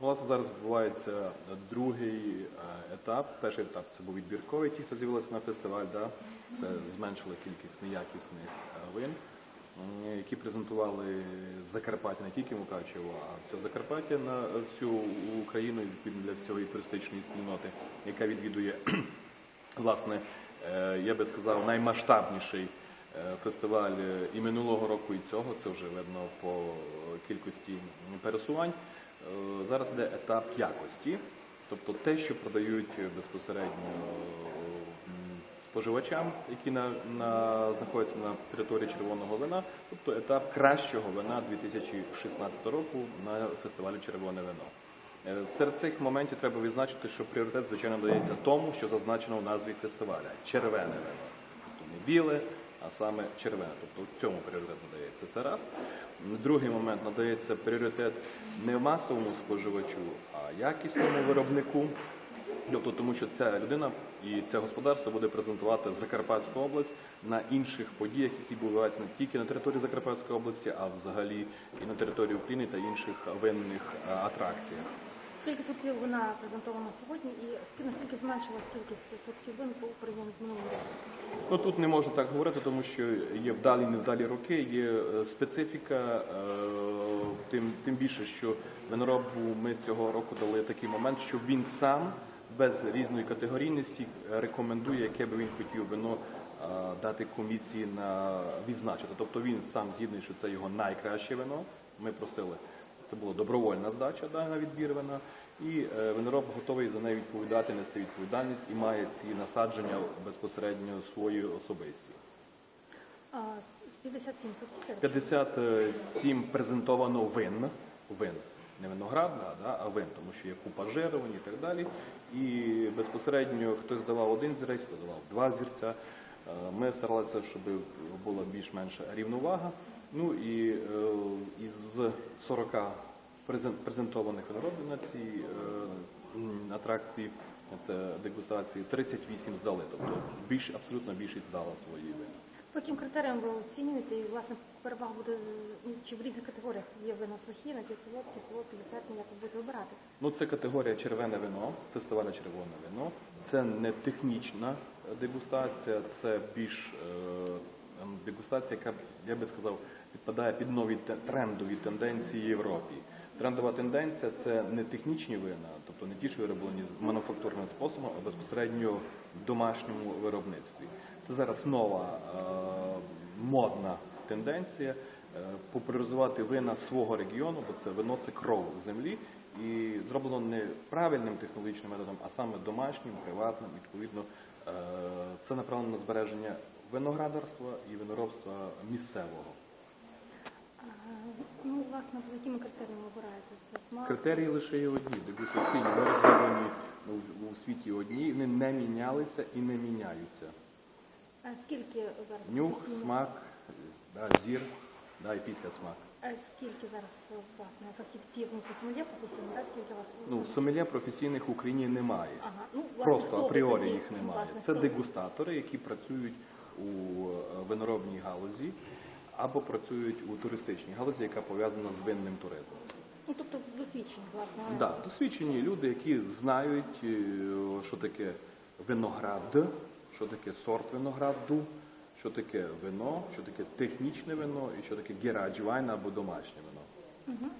Власне, зараз відбувається другий е, етап. Перший етап це був відбірковий, ті, хто з'явилися на фестиваль, да? це зменшила кількість неякісних е, вин, які презентували Закарпаття, не тільки Мукачево, а все Закарпаття на всю Україну відповідно для всієї туристичної спільноти, яка відвідує власне, е, я би сказав, наймасштабніший е, фестиваль е, і минулого року, і цього. Це вже видно по кількості пересувань. Е, Зараз йде етап якості, тобто те, що продають безпосередньо споживачам, які на, на, знаходяться на території червоного вина, тобто етап кращого вина 2016 року на фестивалі Червоне вино. Е, Серед цих моментів треба відзначити, що пріоритет, звичайно, дається тому, що зазначено в назві фестиваля червене вино. Тобто не біле, а саме червене. Тобто в цьому пріоритет надається. Це раз. Другий момент надається пріоритет не масовому споживачу, а якісному виробнику. Тобто, тому що ця людина і це господарство буде презентувати Закарпатську область на інших подіях, які відбуваються не тільки на території Закарпатської області, а взагалі і на території України та інших винних е, атракціях. Скільки сортів вина презентовано сьогодні і наскільки зменшилась кількість сортів вин по порівнянні з минулим роком? Ну тут не можу так говорити, тому що є вдалі і невдалі роки, є е, специфіка, е, тим, тим більше, що виноробу ми цього року дали такий момент, що він сам без різної категорійності рекомендує, яке би він хотів вино е, дати комісії на відзначити. Тобто він сам згідний, що це його найкраще вино. Ми просили. Це була добровольна здача да, на відбір вина, і е, винороб готовий за неї відповідати, нести відповідальність і має ці насадження безпосередньо свої особисті. А, 57 сортів. 57 презентовано вин, вин, не виноградна, да, а вин, тому що є купа жировані і так далі. І безпосередньо хтось давав один зірець, хто давав два зірця. Е, Ми старалися, щоб була більш-менш рівновага. Ну і е, із 40 презентованих виноробів на цій е, атракції, це дегустації, 38 здали. Тобто більш, абсолютно більшість здала свої вина. По яким критеріям ви оцінюєте і власне перевага буде чи в різних категоріях є вина сухі, напівсолодкі, солодкі, десертні, як ви будете обирати? Ну, це категорія червене вино, фестиваля червоне вино. Це не технічна дегустація, це більш е, дегустація, яка, я би сказав, підпадає під нові трендові тенденції Європі. Трендова тенденція це не технічні вина, тобто не ті, що вироблені мануфактурним способом, а безпосередньо в домашньому виробництві. Це зараз нова е, модна тенденція е, популяризувати вина свого регіону, бо це вино це кров землі, і зроблено не правильним технологічним методом, а саме домашнім, приватним. Відповідно, е, це направлено на збереження виноградарства і виноробства місцевого. Ну, власне, по якими критеріями обираєте? Це смак? Критерії лише є одні. Дегустаційні ми розроблені у, світі одні, вони не мінялися і не міняються. А скільки зараз Нюх, професійних- смак, да, зір, да, і після смак. А скільки зараз власне фахівців, ну, сомельє професійні, так? Скільки у вас? Ну, сомельє професійних в Україні немає. Ага, ну, власне, Просто хто апріорі їх немає. Власне, Це хто дегустатори, які працюють у е, виноробній галузі або працюють у туристичній галузі, яка пов'язана з винним туризмом. Ну, тобто досвідчені, власне. Да, досвідчені люди, які знають, е, що таке виноград, що таке сорт винограду, що таке вино, що таке технічне вино і що таке гераджвайн або домашнє вино. Мгм.